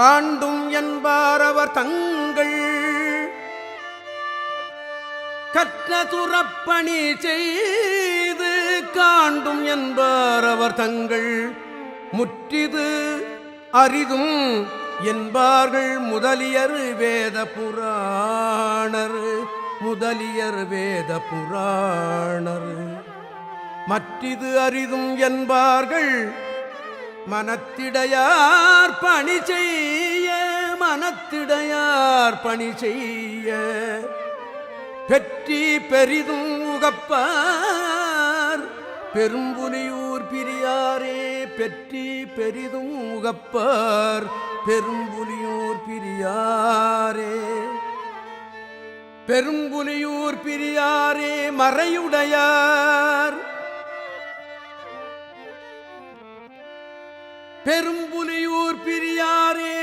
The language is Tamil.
ஆண்டும் என்பார் அவர் தங்கள். கற்ற துறப்பணி செய்து காண்டும் என்பார் அவர் தங்கள். முற்றிது அரிதும் என்பார்கள் முதலியர் வேத புராணர் முதலியர் வேத புராணர் மற்றிது அரிதும் என்பார்கள் மனத்திடையார் பணி செய்ய மனத்திடையார் பணி செய்ய. பெற்றி பெரிதும் உகப்பார் பெரும்புலியூர் பிரியாரே பெற்றி பெரிதும் உகப்பார் பெரும்புலியூர் பிரியாரே. பெரும்புலியூர் பிரியாரே மறையுடையார் பெரும்புலியூர் பிரியாரே